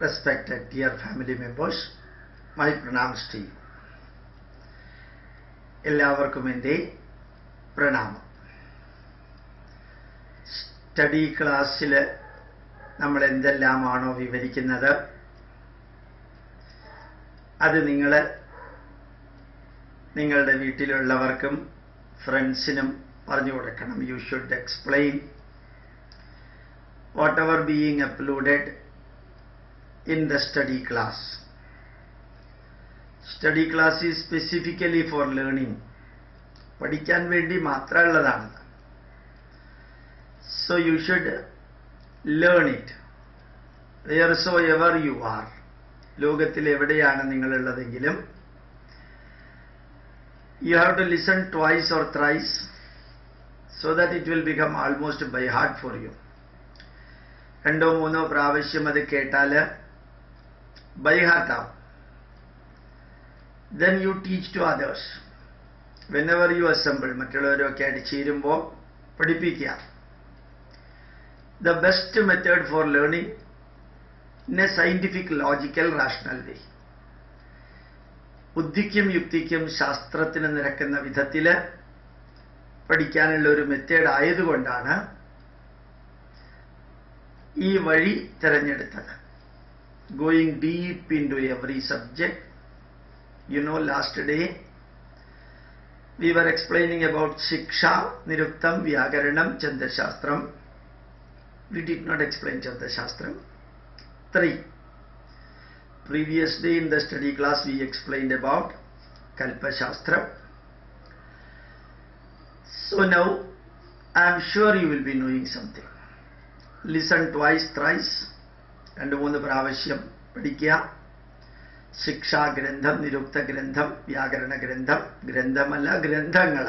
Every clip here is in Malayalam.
respected dear family members, my pranams to you. എല്ലാവർക്കും എന്റെ പ്രണാമം. സ്റ്റഡി ക്ലാസ്സിൽ നമ്മൾ എന്തെല്ലാമാണോ വിവരിക്കുന്നത്? അത് നിങ്ങൾ നിങ്ങളുടെ വീട്ടിലുള്ളവർക്കും ഫ്രണ്ട്സിനും പറഞ്ഞു കൊടുക്കണം. You should explain whatever being uploaded in the study class. Study class is specifically for learning പഠിക്കാൻ വേണ്ടി മാത്രമുള്ളതാണ്. So you should learn it where so ever you are ലോകത്തിൽ എവിടെയാണ് നിങ്ങളുള്ളതെങ്കിലും. You have to listen twice or thrice so that it will become almost by heart for you രണ്ടോ മൂന്നോ പ്രാവശ്യം അത് കേട്ടാൽ out. Then you teach to others. Whenever you assemble, മറ്റുള്ളവരൊക്കെ ആയിട്ട് ചേരുമ്പോൾ പഠിപ്പിക്കുക the best method for learning in a scientific logical rational way ബുദ്ധിക്കും യുക്തിക്കും ശാസ്ത്രത്തിന് നിരക്കുന്ന വിധത്തിൽ പഠിക്കാനുള്ള ഒരു മെത്തേഡ് ആയതുകൊണ്ടാണ് ഈ വഴി തിരഞ്ഞെടുത്തത് going deep into every subject. You know, last day we were explaining about Shiksha, Niruktam, Vyagaranam, Chandashastram. We did not explain Chandashastram. Three. Previous day in the study class we explained about Kalpa Shastra. So now I am sure you will be knowing something. Listen twice, thrice. രണ്ട് മൂന്ന് പ്രാവശ്യം പഠിക്കുക. ശിക്ഷാഗ്രന്ഥം നിരുക്ത ഗ്രന്ഥം വ്യാകരണ ഗ്രന്ഥം ഗ്രന്ഥമല്ല ഗ്രന്ഥങ്ങൾ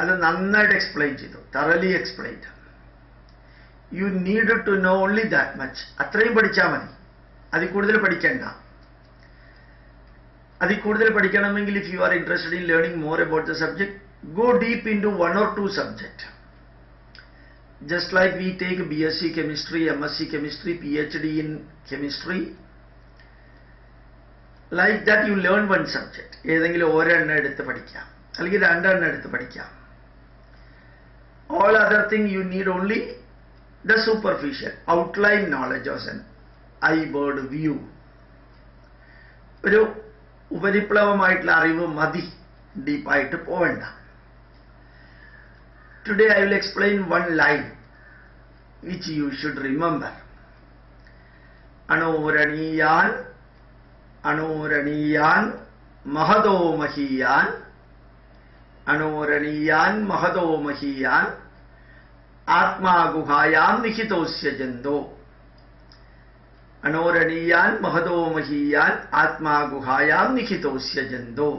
അത് നന്നായിട്ട് എക്സ്പ്ലെയിൻ ചെയ്തു thoroughly explain you need to know only that much അത്രയും പഠിച്ചാൽ മതി. അതിൽ കൂടുതൽ പഠിക്കണ്ട. അതിൽ കൂടുതൽ പഠിക്കണമെങ്കിൽ if you are interested in learning more about the subject go deep into one or two subject just like we take BSc chemistry, MSc chemistry, PhD in chemistry, like that you learn one subject. ഏതെങ്കിലും ഒരെണ്ണം എടുത്ത് പഠിക്കാം. അല്ലെങ്കിൽ രണ്ടെണ്ണം എടുത്ത് പഠിക്കാം. All other thing you need only the superficial outline knowledge as an eye bird view ഒരു ഉപരിപ്ലവമായിട്ടുള്ള അറിവ് മതി. ഡീപ്പായിട്ട് പോവണ്ട. Today I will explain one line which you should remember. അണോരണിയാൻ അണോരണിയാൻ മഹതോ മഹീയാൻ അണോരണിയാൻ മഹതോ മഹീയാൻ ആത്മാഗുഹായാം നിഹിതോസ്യ ജന്തോ അണോരണീയാൻ മഹതോ മഹീയാൻ ആത്മാഗുഹായാം നിഹിതോസ്യ ജന്തോ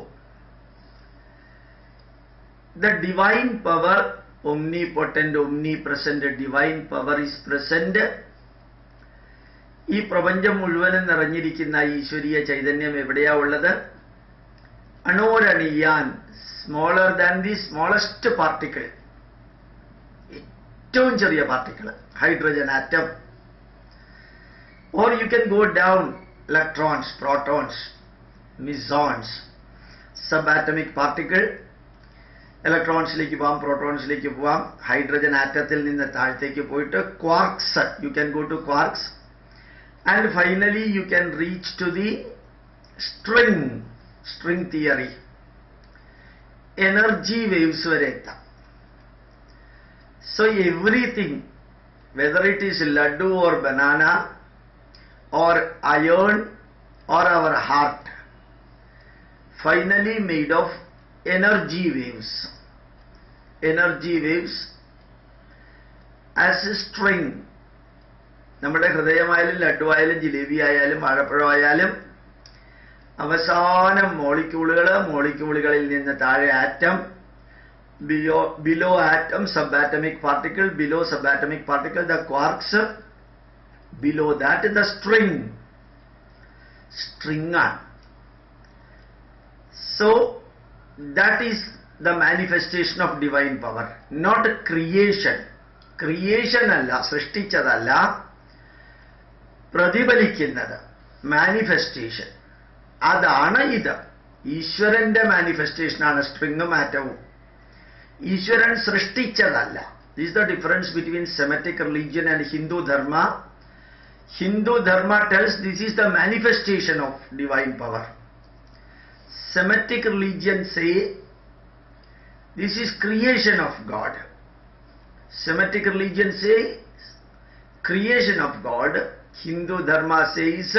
the divine power omnipotent omnipresent divine power is present. ഈ പ്രപഞ്ചം മുഴുവനും നിറഞ്ഞിരിക്കുന്ന ഈശ്വരീയ ചൈതന്യം എവിടെയാ ഉള്ളത്? അണോരണിയാൻ smaller than the smallest particle ഏറ്റവും ചെറിയ particle hydrogen atom or you can go down electrons protons mesons sub atomic particle ഇലക്ട്രോൺസിലേക്ക് പോവാം പ്രോട്ടോൺസിലേക്ക് പോവാം ഹൈഡ്രജൻ ആറ്റത്തിൽ നിന്ന് താഴത്തേക്ക് പോയിട്ട് quarks you can go to quarks and finally you can reach to the string string theory energy waves വരെ എത്താം. So everything whether it is laddu or banana or iron or our heart finally made of energy waves. Energy waves as a string. നമ്മുടെ ഹൃദയമായാലും ലഡുവായാലും ജിലേബി ആയാലും വാഴപ്പഴമായാലും അവസാനം മോളിക്യൂളുകൾ മോളിക്യൂളുകളിൽ നിന്ന് താഴെ atom below below atom sub atomic particle below sub atomic particle the quarks below that the string string ആണ് so that is the manifestation of divine power not creation. Creation അല്ല സൃഷ്ടിച്ചതല്ല പ്രതിഫലിക്കുന്നത്. മാനിഫെസ്റ്റേഷൻ അതാണ് ഇത്. ഈശ്വരന്റെ മാനിഫെസ്റ്റേഷനാണ് സ്ട്രിങ്ങും ആറ്റവും ഈശ്വരൻ സൃഷ്ടിച്ചതല്ല. This the difference between Semitic religion and Hindu dharma Hindu dharma tells this is the manifestation of divine power Semitic religion say this is creation of God. Semitic religion says creation of God, Hindu Dharma says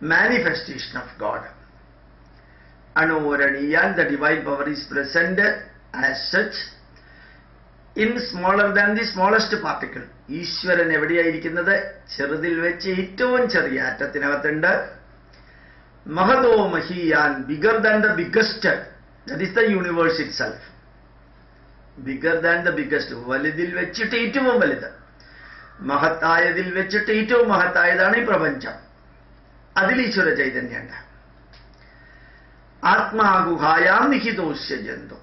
manifestation of God. Anuvaraniyan, the divine power is present as such in smaller than the smallest particle. ഈശ്വരൻ എവിടെയായിരിക്കുന്നത് ചെറുതിൽ വെച്ച് ഏറ്റവും ചെറിയ അറ്റത്തിനകത്തുണ്ട് മഹതോ മഹിയാൻ bigger than the biggest that is the universe itself bigger than the biggest വലുതിൽ വെച്ചിട്ട് ഏറ്റവും വലുത്. മഹത്തായതിൽ വെച്ചിട്ട് ഏറ്റവും മഹത്തായതാണ് ഈ പ്രപഞ്ചം. അതിൽ ഈശ്വര ചൈതന്യമുണ്ട്. ആത്മാഗുഹായാം നിഹിതോഷ്യ ജന്തു.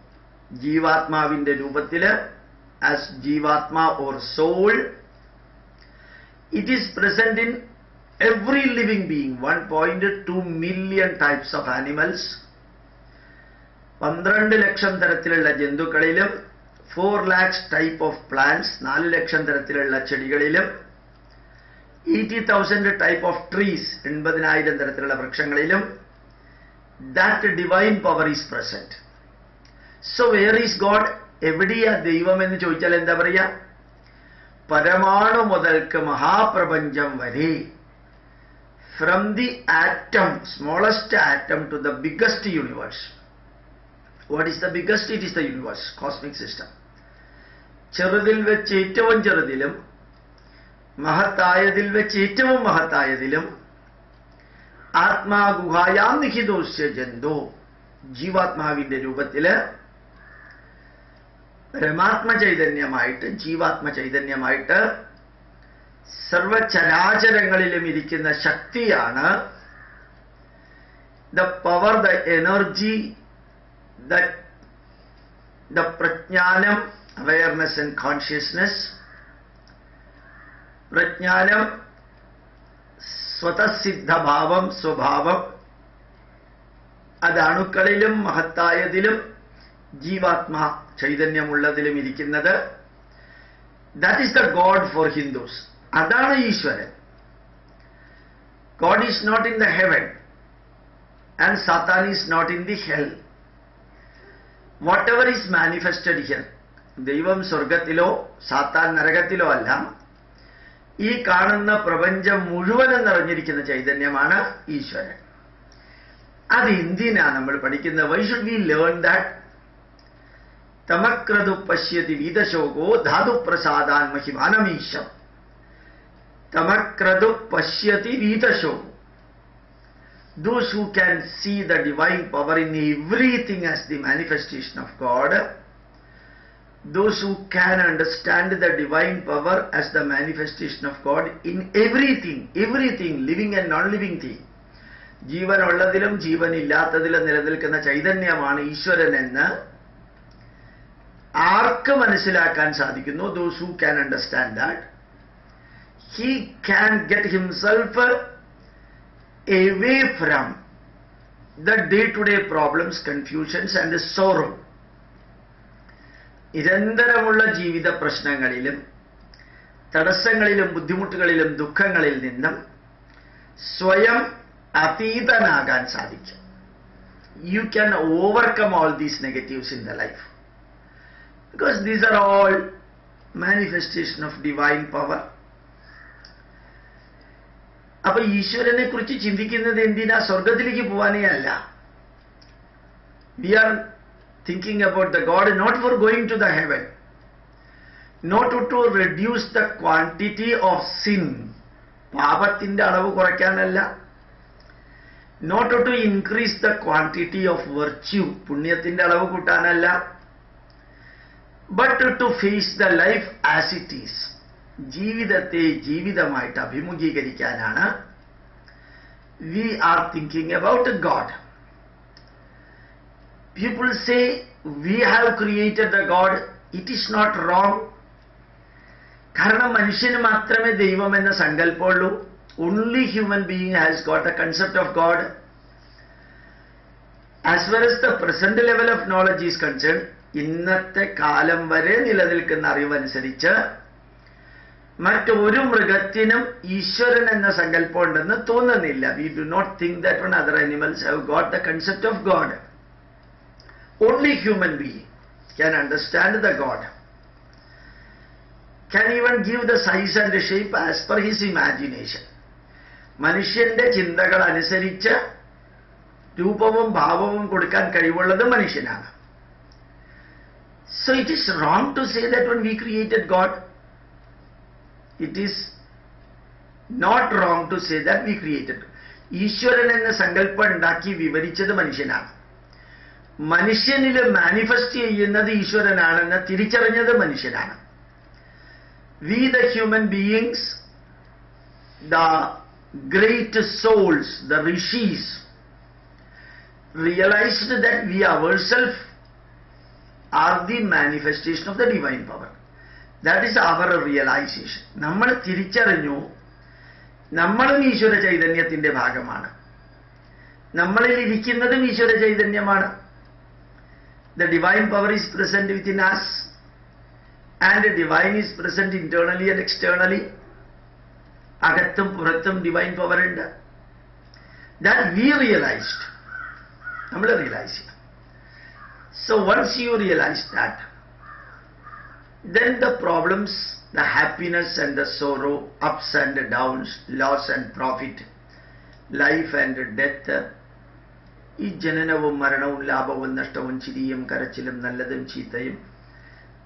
ജീവാത്മാവിന്റെ രൂപത്തിൽ as ജീവാത്മാ or soul it is present in every living being one point two million types of animals പന്ത്രണ്ട് ലക്ഷം തരത്തിലുള്ള ജന്തുക്കളിലും four lakhs type of plants നാല് ലക്ഷം തരത്തിലുള്ള ചെടികളിലും eighty thousand type of trees എൺപതിനായിരം തരത്തിലുള്ള വൃക്ഷങ്ങളിലും that divine power is present so where is God എവിടെയാ ദൈവം എന്ന് ചോദിച്ചാൽ എന്താ പറയുക പരമാണു മുതൽക്ക് മഹാപ്രപഞ്ചം വരെ. From the atom smallest atom to the biggest universe what is the biggest it is the universe cosmic system ചെറുതിൽ വെച്ച് ഏറ്റവും ചെറുതിലും മഹത്തായതിൽ വെച്ച് ഏറ്റവും മഹത്തായതിലും ആത്മാഗുഹായാം നിഹിതോഷ്യ ജന്തോ ജീവാത്മാവിന്റെ രൂപത്തിൽ പരമാത്മ ചൈതന്യമായിട്ട് ജീവാത്മ ചൈതന്യമായിട്ട് സർവചരാചരങ്ങളിലും ഇരിക്കുന്ന ശക്തിയാണ് the power the energy the പ്രജ്ഞാനം awareness and consciousness പ്രജ്ഞാനം സ്വതസിദ്ധഭാവം സ്വഭാവം അത് അണുക്കളിലും മഹത്തായതിലും ജീവാത്മാ ചൈതന്യമുള്ളതിലും ഇരിക്കുന്നത് that is the God for Hindus അതാണ് ഈശ്വരൻ God is not in the heaven and Satan is not in the hell whatever is manifested here ദൈവം സ്വർഗത്തിലോ സാത്താൻ നരകത്തിലോ അല്ല. ഈ കാണുന്ന പ്രപഞ്ചം മുഴുവനും നിറഞ്ഞിരിക്കുന്ന ചൈതന്യമാണ് ഈശ്വരൻ. അത് എന്തിനാ നമ്മൾ പഠിക്കുന്നത്? Why should we learn that തമക്രതു പശ്യതി വീതശോകോ ധാതുപ്രസാദാൻ മഹിമാനമീശം തമക്രതു പശ്യതി വീതശോകോ. Those who can see the divine power in everything as the manifestation of God, those who can understand the divine power as the manifestation of God in everything, everything, living and non-living thing. ജീവനുള്ളതിലും ജീവനില്ലാത്തതിലും നിലനിൽക്കുന്ന ചൈതന്യമാണ് ഈശ്വരൻ എന്ന് ആർക്ക് മനസ്സിലാക്കാൻ സാധിക്കുന്നു those who can understand that he can get himself away from the day-to-day problems, confusions and sorrow. നിരന്തരമുള്ള ജീവിത പ്രശ്നങ്ങളിലും തടസ്സങ്ങളിലും ബുദ്ധിമുട്ടുകളിലും ദുഃഖങ്ങളിൽ നിന്നും സ്വയം അതീതനാകാൻ സാധിക്കും. You can overcome all these negatives in the life because these are all manifestation of divine power അപ്പൊ ഈശ്വരനെ കുറിച്ച് ചിന്തിക്കുന്നത് എന്തിനാ? സ്വർഗത്തിലേക്ക് പോവാനേ അല്ല. We are thinking about the God not for going to the heaven not to reduce the quantity of sin പാപത്തിന്റെ അളവ് കുറയ്ക്കാനല്ല. Not to increase the quantity of virtue പുണ്യത്തിന്റെ അളവ് കൂട്ടാനല്ല. But to face the life as it is ജീവിതത്തെ ജീവിതമായിട്ട് അഭിമുഖീകരിക്കാനാണ്. We are thinking about God people say we have created the god. It is not wrong. കാരണം മനുഷ്യന് മാത്രമേ ദൈവം എന്ന സങ്കല്പമുള്ളൂ. Only human being has got a concept of God. As far as the present level of knowledge is concerned, ഇന്നത്തെ കാലം വരെ നിലനിൽക്കുന്ന അറിവനുസരിച്ച് മറ്റൊരു മൃഗത്തിനും ഈശ്വരൻ എന്ന സങ്കല്പം ഉണ്ടെന്ന് തോന്നുന്നില്ല. We do not think that one other animals have got the concept of God only human being can understand the God can even give the size and the shape as per his imagination. മനുഷ്യന്റെ ചിന്തകൾ അനുസരിച്ച് രൂപവും ഭാവവും കൊടുക്കാൻ കഴിവുള്ളത് മനുഷ്യനാണ്. So it is wrong to say that one we created God it is not wrong to say that we created ഈശ്വരൻ എന്ന സങ്കല്പം ഉണ്ടാക്കി വിവരിച്ചത് മനുഷ്യനാണ്. മനുഷ്യനിൽ മാനിഫെസ്റ്റ് ചെയ്യുന്നത് ഈശ്വരനാണെന്ന് തിരിച്ചറിഞ്ഞത് മനുഷ്യനാണ് we the human beings the great souls the rishis realised that we are self are the manifestation of the divine power that is our realisation നമ്മൾ തിരിച്ചറിഞ്ഞു. നമ്മളും ഈശ്വര ചൈതന്യത്തിന്റെ ഭാഗമാണ്. നമ്മളിൽ ഇരിക്കുന്നതും ഈശ്വര ചൈതന്യമാണ്. the divine power is present within us and divine is present internally and externally അകത്തും പുറത്തും ഡിവൈൻ പവർ ഉണ്ട് ദാറ്റ് വി റിയലൈസ്ഡ് നമ്മൾ റിയലൈസ് ചെയ്യണം so once you realise that then the problems, the happiness and the sorrow, ups and downs, loss and profit, life and death, ഈ ജനനവും മരണവും ലാഭവും നഷ്ടവും ചിരിയും കരച്ചിലും നല്ലതും ചീത്തയും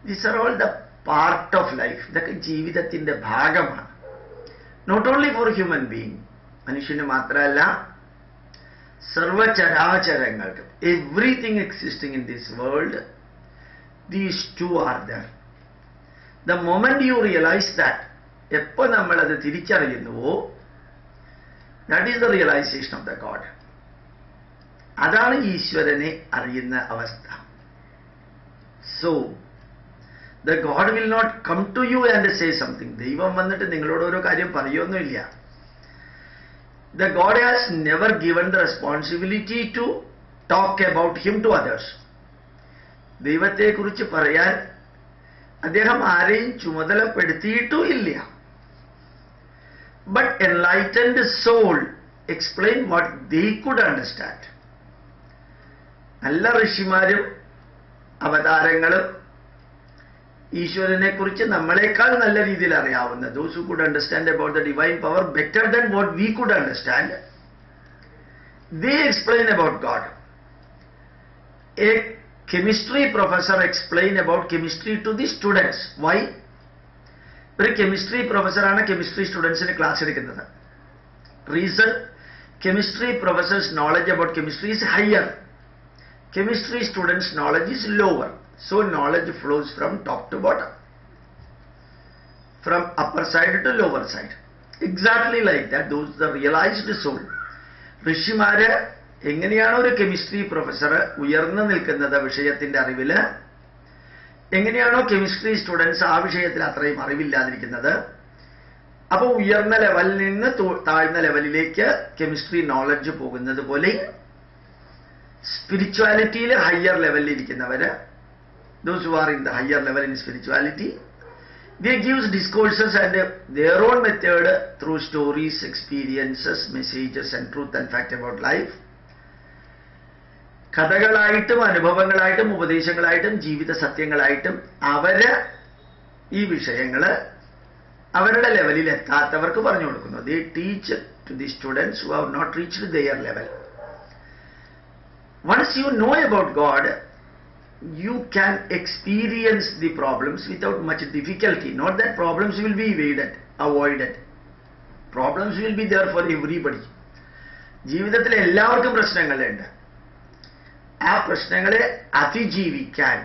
these are all the part of life ഇതൊക്കെ ജീവിതത്തിന്റെ ഭാഗമാണ്. Not only for human being മനുഷ്യന് മാത്രമല്ല സർവചരാചരങ്ങൾക്ക് everything existing in this world these two are there the moment you realise that എപ്പോ നമ്മളത് തിരിച്ചറിയുന്നുവോ that is the realisation of the God അതാണ് ഈശ്വരനെ അറിയുന്ന അവസ്ഥ. So the God will not come to you and say something ദൈവം വന്നിട്ട് നിങ്ങളോട് ഓരോ കാര്യം പറയുമൊന്നുമില്ല the God has never given the responsibility to talk about him to others ദൈവത്തെക്കുറിച്ച് പറയാൻ അദ്ദേഹം ആരെയും ചുമതലപ്പെടുത്തിയിട്ടും ഇല്ല. But enlightened soul explain what they could understand നല്ല ഋഷിമാരും അവതാരങ്ങളും ഈശ്വരനെ കുറിച്ച് നമ്മളെക്കാൾ നല്ല രീതിയിൽ അറിയാവുന്ന those who could understand about the divine power better than what we could understand they explain about God a chemistry professor explain about chemistry to the students why ഒരു കെമിസ്ട്രി പ്രൊഫസറാണ് കെമിസ്ട്രി സ്റ്റുഡൻസിന് ക്ലാസ് എടുക്കുന്നത്. Reason chemistry professor's knowledge about chemistry is higher chemistry students knowledge is lower so knowledge flows from top to bottom. From upper side to lower side. Exactly like that those the realized soul. ഋഷിമാര് എങ്ങനെയാണോ ഒരു കെമിസ്ട്രി പ്രൊഫസർ ഉയർന്നു നിൽക്കുന്നത് വിഷയത്തിന്റെ അറിവിൽ? എങ്ങനെയാണോ കെമിസ്ട്രി സ്റ്റുഡൻസ് ആ വിഷയത്തിൽ അത്രയും അറിവില്ലാതിരിക്കുന്നത്? അപ്പോൾ ഉയർന്ന ലെവലിൽ നിന്ന് താഴ്ന്ന ലെവലിലേക്ക് കെമിസ്ട്രി നോളജ് പോകുന്നത് പോലെ സ്പിരിച്വാലിറ്റിയിൽ ഹയർ ലെവലിൽ ഇരിക്കുന്നവര് those who are in the higher level in spirituality they gives discourses and their own method through stories experiences messages and truth and fact about life കഥകളായിട്ടും അനുഭവങ്ങളായിട്ടും ഉപദേശങ്ങളായിട്ടും ജീവിത സത്യങ്ങളായിട്ടും അവർ ഈ വിഷയങ്ങൾ അവരുടെ ലെവലിൽ എത്താത്തവർക്ക് പറഞ്ഞു കൊടുക്കുന്നു. They teach to the students who have not reached their level once you know about God, you can experience the problems without much difficulty. Not that problems will be evaded, avoided. Problems will be there for everybody. ജീവിതത്തിൽ എല്ലാവർക്കും പ്രശ്നങ്ങളുണ്ട് ആ പ്രശ്നങ്ങളെ അതിജീവിക്കാൻ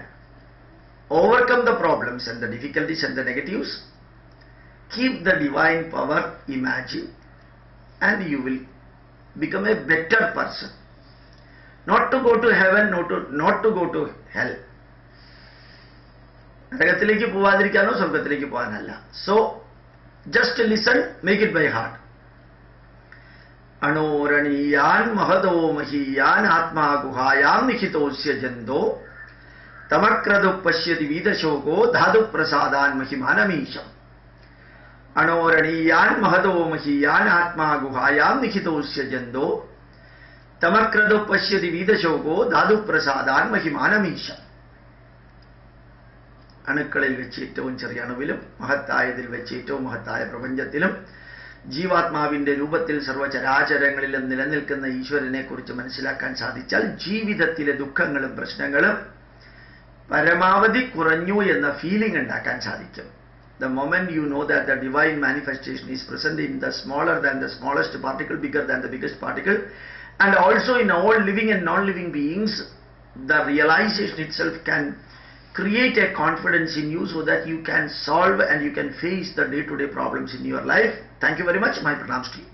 overcome the problems and the difficulties and the negatives keep the divine power imagine and you will become a better person not to go to heaven, not to, not to go to hell. നരകത്തിലേക്ക് പോവാതിരിക്കാനോ സ്വർഗത്തിലേക്ക് പോകാനല്ല so just listen make it by heart അണോരണീയാൻ മഹതോ മഹീയാൻ ആത്മാ ഗുഹായാം നിഹിതോസ്യ ജന്തോ. തമക്രതു പശ്യതി വീതശോകോ ധാതുപ്രസാദാൻ മഹിമാനമീശം. അണോരണീയാൻ മഹതോ മഹീയാൻ ആത്മാ ഗുഹായാം നിഹിതോസ്യ ജന്തോ. തമക്രതു പശ്യതി വീതശോകോ ധാതു പ്രസാദാൻ മഹിമാനമീശ. അണുക്കളിൽ വെച്ച് ഏറ്റവും ചെറിയ അണുവിലും മഹത്തായതിൽ വെച്ച് ഏറ്റവും മഹത്തായ പ്രപഞ്ചത്തിലും ജീവാത്മാവിന്റെ രൂപത്തിൽ സർവചരാചരങ്ങളിലും നിലനിൽക്കുന്ന ഈശ്വരനെ കുറിച്ച് മനസ്സിലാക്കാൻ സാധിച്ചാൽ ജീവിതത്തിലെ ദുഃഖങ്ങളും പ്രശ്നങ്ങളും പരമാവധി കുറഞ്ഞു എന്ന ഫീലിംഗ് ഉണ്ടാക്കാൻ സാധിക്കും. The moment you know that the divine manifestation is present in the smaller than the smallest particle bigger than the biggest particle, and also in all living and non-living beings, the realization itself can create a confidence in you so that you can solve and you can face the day-to-day problems in your life. Thank you very much. My pranams to you.